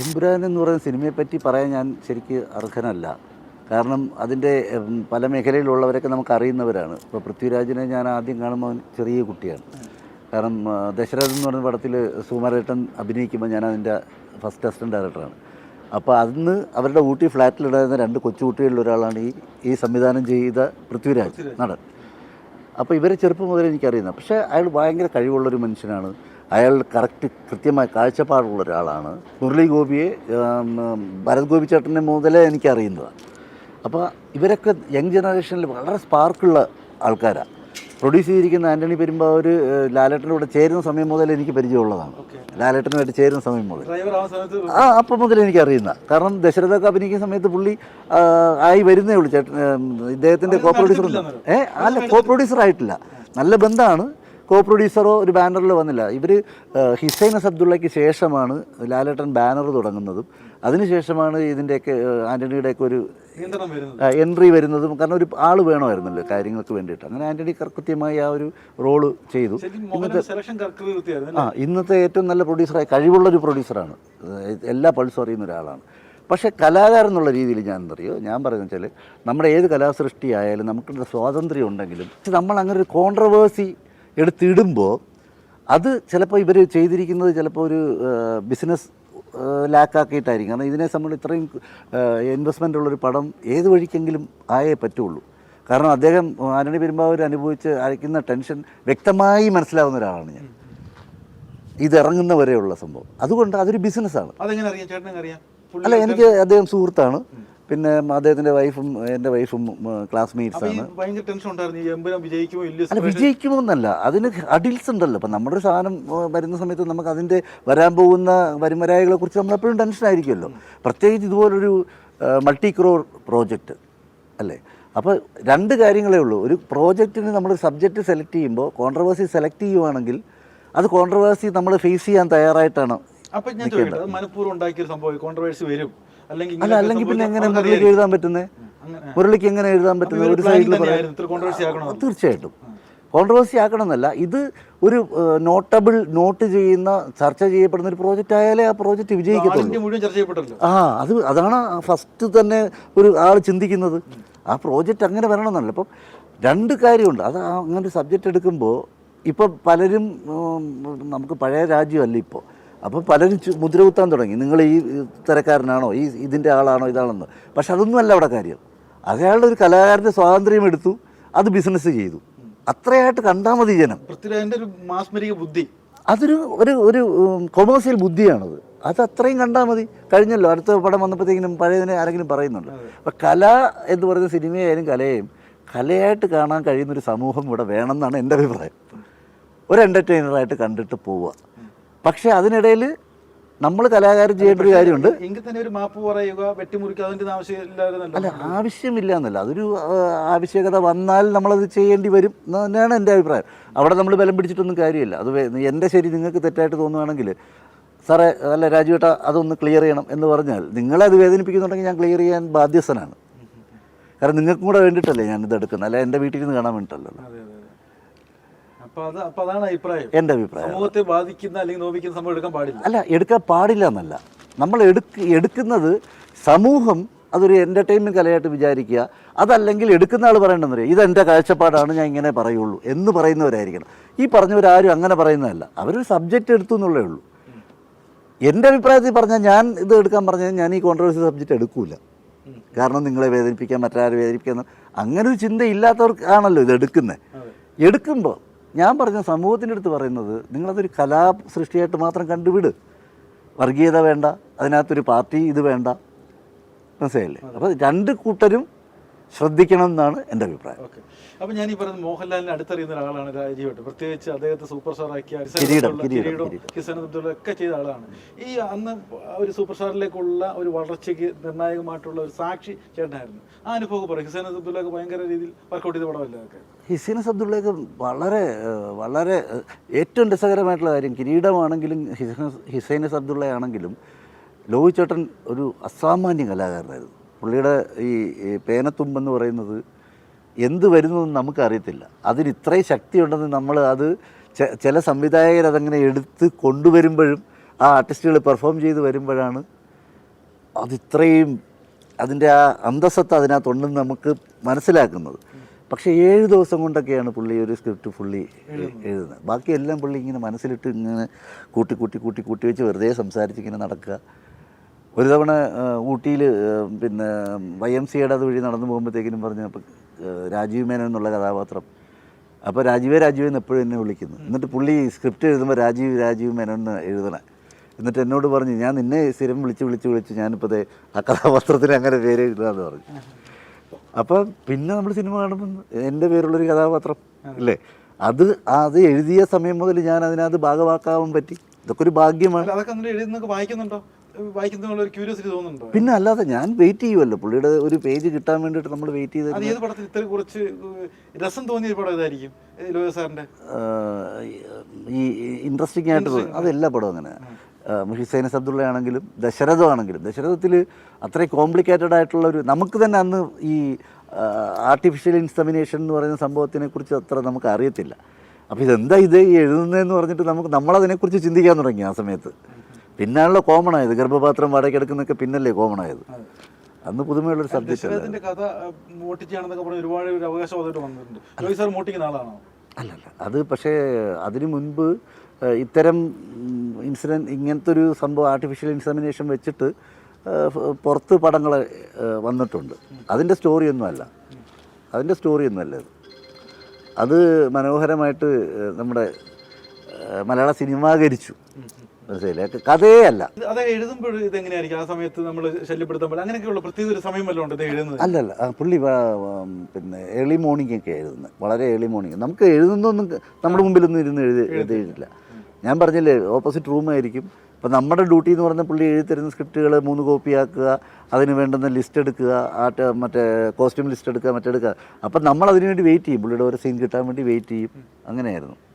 എമ്പുരാൻ എന്ന് പറയുന്ന സിനിമയെ പറ്റി പറയാൻ ഞാൻ ശരിക്ക് അർഹനല്ല. കാരണം അതിന്റെ പല മേഖലയിലുള്ളവരൊക്കെ നമുക്ക് അറിയുന്നവരാണ്. ഇപ്പോൾ പൃഥ്വിരാജിനെ ഞാൻ ആദ്യം കാണുമ്പോൾ ചെറിയ കുട്ടിയാണ്. കാരണം ദശരഥൻ എന്ന് പറയുന്ന പടത്തിൽ സുകുമാരേട്ടൻ അഭിനയിക്കുമ്പോൾ ഞാൻ അതിന്റെ ഫസ്റ്റ് അസിസ്റ്റന്റ് ഡയറക്ടറാണ് അപ്പോൾ അന്ന് അവരുടെ ഊട്ടി ഫ്ലാറ്റിലുണ്ടായിരുന്ന രണ്ട് കൊച്ചുകുട്ടികളിൽ ഒരാളാണ് ഈ ഈ സംവിധാനം ചെയ്ത പൃഥ്വിരാജ് നടൻ. അപ്പോൾ ഇവരെ ചെറുപ്പം മുതലേ എനിക്കറിയുന്നത്. പക്ഷേ അയാൾ ഭയങ്കര കഴിവുള്ളൊരു മനുഷ്യനാണ്. അയാൾ കറക്റ്റ് കൃത്യമായ കാഴ്ചപ്പാടുള്ള ഒരാളാണ്. മുരളി ഗോപിയെ ഭരത് ഗോപി ചേട്ടനെ മുതലേ എനിക്കറിയുന്നതാണ് അപ്പോൾ ഇവരൊക്കെ യങ് ജനറേഷനിൽ വളരെ സ്പാർക്കുള്ള ആൾക്കാരാണ് പ്രൊഡ്യൂസ് ചെയ്തിരിക്കുന്ന ആന്റണി പെരുമ്പാവൂർ ലാലേട്ടന്റെ കൂടെ ചേരുന്ന സമയം മുതൽ എനിക്ക് പരിചയമുള്ളതാണ്. ലാലേട്ടനുമായിട്ട് ചേരുന്ന സമയം മുതൽ ആ അപ്പം മുതൽ എനിക്ക് അറിയുന്ന കാരണം ദശരഥൊക്കെ അഭിനയിക്കുന്ന സമയത്ത് പുള്ളി ആയി വരുന്നേ ഉള്ളൂ ചേട്ടൻ ഇദ്ദേഹത്തിന്റെ കോ പ്രൊഡ്യൂസർ ഏ അല്ല കോ പ്രൊഡ്യൂസർ ആയിട്ടില്ല. നല്ല ബന്ധമാണ്. കോ പ്രൊഡ്യൂസറോ ഒരു ബാനറിൽ വന്നില്ല. ഇവർ ഹിസൈനസ് അബ്ദുള്ളയ്ക്ക് ശേഷമാണ് ലാലേട്ടൻ ബാനർ തുടങ്ങുന്നതും അതിനുശേഷമാണ് ഇതിന്റെയൊക്കെ ആന്റണിയുടെയൊക്കെ ഒരു എൻട്രി വരുന്നതും കാരണം ഒരു ആൾ വേണമായിരുന്നല്ലോ കാര്യങ്ങൾക്ക് വേണ്ടിയിട്ട്. അങ്ങനെ ആന്റണി കൃത്യമായി ആ ഒരു റോൾ ചെയ്തു. ഇന്നത്തെ ആ ഇന്നത്തെ ഏറ്റവും നല്ല പ്രൊഡ്യൂസറായി കഴിവുള്ള ഒരു പ്രൊഡ്യൂസറാണ് എല്ലാ പൾസും അറിയുന്ന ഒരാളാണ്. പക്ഷേ കലാകാരൻ എന്നുള്ള രീതിയിൽ ഞാൻ എന്തറിയോ ഞാൻ പറയുന്നത് വെച്ചാൽ നമ്മുടെ ഏത് കലാസൃഷ്ടി ആയാലും നമുക്കുള്ള സ്വാതന്ത്ര്യം ഉണ്ടെങ്കിലും നമ്മൾ അങ്ങനെ ഒരു കോൺട്രവേഴ്സി എടുത്തിടുമ്പോൾ അത് ചിലപ്പോൾ ഇവർ ചെയ്തിരിക്കുന്നത് ചിലപ്പോൾ ഒരു ബിസിനസ് ലാക്കാക്കിയിട്ടായിരിക്കും. കാരണം ഇതിനെ സംബന്ധിച്ച് ഇത്രയും ഇൻവെസ്റ്റ്മെന്റ് ഉള്ളൊരു പടം ഏത് വഴിക്കെങ്കിലും ആയേ പറ്റുള്ളൂ. കാരണം അദ്ദേഹം ആന്റണി പെരുമ്പാവൂർ അനുഭവിച്ച് അയക്കുന്ന ടെൻഷൻ വ്യക്തമായി മനസ്സിലാവുന്ന ഒരാളാണ് ഞാൻ. ഇത് ഇറങ്ങുന്ന വരെയുള്ള സംഭവം. അതുകൊണ്ട് അതൊരു ബിസിനസ്സാണ് അല്ല എനിക്ക് അദ്ദേഹം സുഹൃത്താണ്. പിന്നെ അദ്ദേഹത്തിന്റെ വൈഫും എന്റെ വൈഫും ക്ലാസ്മേറ്റ്സ് ആണ്. അല്ല വിജയിക്കുമോ എന്നല്ല അതിന് അഡിൽസ് ഉണ്ടല്ലോ. അപ്പൊ നമ്മുടെ ഒരു സാധനം വരുന്ന സമയത്ത് നമുക്ക് അതിന്റെ വരാൻ പോകുന്ന വരുമരായകളെ കുറിച്ച് നമ്മൾ എപ്പോഴും ടെൻഷൻ ആയിരിക്കുമല്ലോ. പ്രത്യേകിച്ച് ഇതുപോലൊരു മൾട്ടി ക്രോർ പ്രോജക്റ്റ് അല്ലേ? അപ്പോൾ രണ്ട് കാര്യങ്ങളേ ഉള്ളൂ. ഒരു പ്രോജക്റ്റിന് നമ്മൾ സബ്ജക്റ്റ് സെലക്ട് ചെയ്യുമ്പോൾ കോൺട്രവേഴ്സി സെലക്ട് ചെയ്യുവാണെങ്കിൽ അത് കോൺട്രവേഴ്സി നമ്മൾ ഫേസ് ചെയ്യാൻ തയ്യാറായിട്ടാണ് അപ്പൊ ഞാൻ ചോദിക്കട്ടെ മനഃപൂർവം ഉണ്ടാക്കിയ സംഭവം കോൺട്രവേഴ്സി വരും. അല്ലെങ്കിൽ അല്ല അല്ലെങ്കിൽ പിന്നെ എങ്ങനെ മുരളിക്ക് എഴുതാൻ പറ്റുന്നത് അങ്ങനെ. മുരളിക്ക് എങ്ങനെ എഴുതാൻ പറ്റുന്നത് ഒരു സൈഡിൽ തീർച്ചയായിട്ടും. കോൺട്രവേഴ്സി ആക്കണമെന്നല്ല ഇത് ഒരു നോട്ടബിൾ നോട്ട് ചെയ്യുന്ന ചർച്ച ചെയ്യപ്പെടുന്ന ഒരു പ്രോജക്റ്റ് ആയാലേ ആ പ്രോജക്റ്റ് വിജയിക്കത്തുള്ളൂ. ആ അത് അതാണ് ഫസ്റ്റ് തന്നെ ഒരു ആൾ ചിന്തിക്കുന്നത്. ആ പ്രോജക്റ്റ് അങ്ങനെ വരണമെന്നല്ല. അപ്പം രണ്ട് കാര്യമുണ്ട്. അത് അങ്ങനെ ഒരു സബ്ജക്റ്റ് എടുക്കുമ്പോൾ ഇപ്പം പലരും നമുക്ക് പഴയ രാജ്യമല്ല ഇപ്പോൾ അപ്പോൾ പലരും മുദ്ര കുത്താൻ തുടങ്ങി. നിങ്ങൾ ഈ തരക്കാരനാണോ? ഈ ഇതിന്റെ ആളാണോ? ഇതാണെന്ന്. പക്ഷെ അതൊന്നുമല്ല അവിടെ കാര്യം. അയാളുടെ ഒരു കലാകാരന്റെ സ്വാതന്ത്ര്യം എടുത്തു അത് ബിസിനസ് ചെയ്തു. അത്രയായിട്ട് കണ്ടാൽ മതി ജനം. ഒരു മാസ്മരിക ബുദ്ധി. അതൊരു ഒരു ഒരു കൊമേഴ്സ്യൽ ബുദ്ധിയാണത്. അത് അത്രയും കണ്ടാൽ മതി. കഴിഞ്ഞല്ലോ അടുത്ത പടം വന്നപ്പോഴത്തേക്കിനും പഴയതിനെ ആരെങ്കിലും പറയുന്നുണ്ട്. അപ്പം കല എന്ന് പറയുന്ന സിനിമയായാലും കലയും കലയായിട്ട് കാണാൻ കഴിയുന്നൊരു സമൂഹം ഇവിടെ വേണമെന്നാണ് എന്റെ അഭിപ്രായം. ഒരു എന്റർടൈനറായിട്ട് കണ്ടിട്ട് പോവുക. പക്ഷേ അതിനിടയിൽ നമ്മൾ കലാകാരൻ ചെയ്യേണ്ട ഒരു കാര്യമുണ്ട്. എങ്കിൽ തന്നെ ഒരു മാപ്പ് പറയുക വെട്ടിമുറിക്കുക അതിന്റെ ആവശ്യമില്ലായിരുന്നല്ലോ. അല്ല ആവശ്യമില്ല എന്നല്ല അതൊരു ആവശ്യകത വന്നാൽ നമ്മളത് ചെയ്യേണ്ടി വരും എന്ന് തന്നെയാണ് എന്റെ അഭിപ്രായം. അവിടെ നമ്മൾ ബലം പിടിച്ചിട്ടൊന്നും കാര്യമില്ല. അത് എന്റെ ശരി നിങ്ങൾക്ക് തെറ്റായിട്ട് തോന്നുകയാണെങ്കിൽ സാറേ അല്ല രാജുവേട്ട അതൊന്ന് ക്ലിയർ ചെയ്യണം എന്ന് പറഞ്ഞാൽ നിങ്ങളെ അത് വേദനിപ്പിക്കുന്നുണ്ടെങ്കിൽ ഞാൻ ക്ലിയർ ചെയ്യാൻ ബാധ്യസ്ഥനാണ്. കാരണം നിങ്ങൾക്കും കൂടെ വേണ്ടിയിട്ടല്ലേ ഞാൻ ഇത് എടുക്കുന്നത്. അല്ല എന്റെ വീട്ടിൽ നിന്ന് കാണാൻ വേണ്ടിയിട്ടല്ലോ അതെ അതെ അതെ അപ്പൊ അത് അപ്പൊ അതാണ് അഭിപ്രായം. എന്റെ അഭിപ്രായം സമൂഹത്തെ ബാധിക്കുന്ന അല്ലെങ്കിൽ നോവിക്കുന്ന സംഭവം എടുക്കാൻ പാടില്ല. അല്ല എടുക്കാൻ പാടില്ല എന്നല്ല. നമ്മൾ എടുക്ക എടുക്കുന്നത് സമൂഹം അതൊരു എന്റർടൈൻമെന്റ് കലയായിട്ട് വിചാരിക്കുക. അതല്ലെങ്കിൽ എടുക്കുന്ന ആൾ പറയേണ്ടതെന്നറിയാം ഇതെന്റെ കാഴ്ചപ്പാടാണ് ഞാൻ ഇങ്ങനെ പറയുള്ളൂ എന്ന് പറയുന്നവരായിരിക്കണം. ഈ പറഞ്ഞവരാരും അങ്ങനെ പറയുന്നതല്ല. അവരൊരു സബ്ജക്റ്റ് എടുത്തു എന്നുള്ളേ ഉള്ളൂ. എന്റെ അഭിപ്രായത്തിൽ പറഞ്ഞാൽ ഞാൻ ഇത് എടുക്കാൻ പറഞ്ഞാൽ ഞാൻ ഈ കോൺട്രവേഴ്സി സബ്ജക്റ്റ് എടുക്കൂല. കാരണം നിങ്ങളെ വേദനിപ്പിക്കാൻ മറ്റാരെ വേദനിപ്പിക്കാൻ അങ്ങനെ ഒരു ചിന്ത ഇല്ലാത്തവർക്കാണല്ലോ ഇത് എടുക്കുന്നത്. എടുക്കുമ്പോൾ ഞാൻ പറഞ്ഞ സമൂഹത്തിന്റെ അടുത്ത് പറയുന്നത് നിങ്ങളതൊരു കലാ സൃഷ്ടിയായിട്ട് മാത്രം കണ്ടുവിട്. വർഗീയത വേണ്ട അതിനകത്തൊരു പാർട്ടി ഇത് വേണ്ട. മനസ്സിലായില്ലേ? അപ്പോൾ രണ്ട് കൂട്ടരും ശ്രദ്ധിക്കണം എന്നാണ് എന്റെ അഭിപ്രായം. അപ്പൊ ഞാൻ ഈ പറയുന്നത് മോഹൻലാലിനെ അടുത്തറിയുന്ന ഒരാളാണ് രാജീവട്ട് പ്രത്യേകിച്ച് അദ്ദേഹത്തെ സൂപ്പർ സ്റ്റാർ ആക്കിയ അബ്ദുള്ള ഒക്കെ ചെയ്ത ആളാണ്. ഈ അന്ന് ഒരു സൂപ്പർ സ്റ്റാറിലേക്കുള്ള ഒരു വളർച്ചയ്ക്ക് നിർണായകമായിട്ടുള്ള ഒരു സാക്ഷി ചേട്ടനായിരുന്നു. ആ അനുഭവം പറയും. ഹിസൈൻ അബ്ദുള്ളക്ക് ഭയങ്കര രീതിയിൽ വർക്കൗട്ട് ചെയ്ത പടമല്ല അതൊക്കെ? ഹിസൈനസ് വളരെ വളരെ ഏറ്റവും രസകരമായിട്ടുള്ള കാര്യം കിരീടമാണെങ്കിലും ഹിസൈൻ ഹിസൈനസ് അബ്ദുള്ളയാണെങ്കിലും ലോഹി ചേട്ടൻ ഒരു അസാമാന്യ കലാകാരനായിരുന്നു. പുള്ളിയുടെ ഈ പേനത്തുമ്പെന്ന് പറയുന്നത് എന്ത് വരുന്നതെന്ന് നമുക്കറിയത്തില്ല. അതിന് ഇത്രയും ശക്തിയുണ്ടെന്ന് നമ്മൾ അത് ചില സംവിധായകർ അതങ്ങനെ എടുത്ത് കൊണ്ടുവരുമ്പോഴും ആ ആർട്ടിസ്റ്റുകൾ പെർഫോം ചെയ്ത് വരുമ്പോഴാണ് അതിത്രയും അതിന്റെ ആ അന്തസ്സത്ത് അതിനകത്തുണ്ടെന്ന് നമുക്ക് മനസ്സിലാക്കുന്നത്. പക്ഷേ ഏഴ് ദിവസം കൊണ്ടൊക്കെയാണ് പുള്ളി ഒരു സ്ക്രിപ്റ്റ് ഫുള്ളി എഴുതുന്നത്. ബാക്കിയെല്ലാം പുള്ളി ഇങ്ങനെ മനസ്സിലിട്ട് ഇങ്ങനെ കൂട്ടി കൂട്ടി കൂട്ടി കൂട്ടി വെച്ച് വെറുതെ സംസാരിച്ച് ഇങ്ങനെ നടക്കുക. ഒരു തവണ ഊട്ടിയിൽ പിന്നെ വൈ എം സിയുടെ അത് വഴി നടന്നു പോകുമ്പോഴത്തേക്കിനും പറഞ്ഞു രാജീവ് മേനോൻ എന്നുള്ള കഥാപാത്രം. അപ്പോൾ രാജീവേ രാജീവ് എന്ന് എപ്പോഴും എന്നെ വിളിക്കുന്നു. എന്നിട്ട് പുള്ളി സ്ക്രിപ്റ്റ് എഴുതുമ്പോൾ രാജീവ് രാജീവ് മേനോൻ എന്ന് എഴുതണം. എന്നിട്ട് എന്നോട് പറഞ്ഞു ഞാൻ നിന്നെ സ്ഥിരം വിളിച്ച് വിളിച്ച് വിളിച്ച് ഞാനിപ്പോൾ ആ കഥാപാത്രത്തിന് അങ്ങനെ പേര് എഴുതാന്ന് പറഞ്ഞു. അപ്പോൾ പിന്നെ നമ്മൾ സിനിമ കാണുമ്പോൾ എന്റെ പേരുള്ളൊരു കഥാപാത്രം അല്ലേ അത് അത് എഴുതിയ സമയം മുതൽ ഞാൻ അതിനകത്ത് ഭാഗമാക്കാൻ പറ്റി. ഇതൊക്കെ ഒരു ഭാഗ്യമാണ്. അതൊക്കെ വായിക്കുന്നുണ്ടോ? വായിക്കുന്നതിനുള്ള ഒരു ക്യൂരിയോസിറ്റി തോന്നുന്നുണ്ടോ? പിന്നെ അല്ലാതെ ഞാൻ വെയിറ്റ് ചെയ്യുമല്ലോ പുള്ളിയുടെ ഒരു പേജ് കിട്ടാൻ വേണ്ടിയിട്ട് നമ്മൾ വെയിറ്റ് ചെയ്ത് അത് ഏത് പടത്തിൽ ഇത്ര കുറച്ച് രസം തോന്നിയ പടം ഇതായിരിക്കും ലോയ സാറിന്റെ? ഈ ഇൻട്രസ്റ്റിംഗ് ആയിട്ട് അതെല്ലാ പടവും അങ്ങനെ. ഹുസൈൻ അബ്ദുള്ള ആണെങ്കിലും ദശരഥം ആണെങ്കിലും. ദശരഥത്തിൽ അത്രയും കോംപ്ലിക്കേറ്റഡ് ആയിട്ടുള്ള ഒരു നമുക്ക് തന്നെ അന്ന് ഈ ആർട്ടിഫിഷ്യൽ ഇൻസമിനേഷൻ എന്ന് പറയുന്ന സംഭവത്തിനെ കുറിച്ച് അത്ര നമുക്ക് അറിയത്തില്ല. അപ്പോൾ ഇതെന്താ ഇത് എഴുതുന്നതെന്ന് പറഞ്ഞിട്ട് നമുക്ക് നമ്മളതിനെക്കുറിച്ച് ചിന്തിക്കാൻ തുടങ്ങി ആ സമയത്ത്. പിന്നാണല്ലോ കോമൺ ആയത് ഗർഭപാത്രം വാടകയ്ക്കെടുക്കുന്നൊക്കെ പിന്നല്ലേ കോമൺ ആയത് അന്ന് പുതുമയുള്ളൊരു സബ്ജക്റ്റ് കഥ മോട്ടിച്ചാണെന്നൊക്കെ പറഞ്ഞ് ഒരുപാട് ഒരു അവകാശവാദമായിട്ട് വന്നിട്ടുണ്ട്. ലോയി സാർ മോട്ടിക്കുന്ന ആളാണോ? അല്ലല്ല അത് പക്ഷേ അതിനു മുൻപ് ഇത്തരം ഇൻസിഡന്റ് ഇങ്ങനത്തെ ഒരു സംഭവം ആർട്ടിഫിഷ്യൽ ഇൻസമിനേഷൻ വെച്ചിട്ട് പുറത്ത് പടങ്ങൾ വന്നിട്ടുണ്ട്. അതിന്റെ സ്റ്റോറിയൊന്നുമല്ല അതിന്റെ സ്റ്റോറിയൊന്നുമല്ല അത്. മനോഹരമായിട്ട് നമ്മുടെ മലയാള സിനിമാകരിച്ചു മനസ്സിലായില്ലേ? കഥയേ അല്ല അത് എഴുതുമ്പോൾ ആ സമയത്ത് നമ്മൾ ശല്യപ്പെടുത്തുമ്പോൾ അങ്ങനെയൊക്കെയുള്ള പ്രത്യേക ഒരു സമയം വല്ലതും ഉണ്ട് ഇത് എഴുതുന്നത്? അല്ലല്ല ആ പുള്ളി വ- പിന്നെ ഏർലി മോർണിംഗ് ഒക്കെ എഴുതുന്നത്. വളരെ ഏർലി മോർണിംഗ് നമുക്ക് എഴുതുന്നൊന്നും നമ്മുടെ മുമ്പിലൊന്നും ഇരുന്ന് എഴുതി എഴുതിയിട്ടില്ല. ഞാൻ പറഞ്ഞില്ലേ ഓപ്പോസിറ്റ് റൂമായിരിക്കും ഇപ്പം നമ്മുടെ ഡ്യൂട്ടി എന്ന് പറഞ്ഞാൽ പുള്ളി എഴുതി തരുന്ന സ്ക്രിപ്റ്റുകൾ മൂന്ന് കോപ്പി ആക്കുക അതിന് വേണ്ടുന്ന ലിസ്റ്റ് എടുക്കുക ആട്ട് മറ്റേ കോസ്റ്റ്യൂം ലിസ്റ്റ് എടുക്കുക മറ്റെടുക്കുക അപ്പം നമ്മൾ അതിനുവേണ്ടി വെയിറ്റ് ചെയ്യും. പുള്ളിയുടെ ഓരോ സീൻ കിട്ടാൻ വേണ്ടി വെയിറ്റ് ചെയ്യും. അങ്ങനെയായിരുന്നു.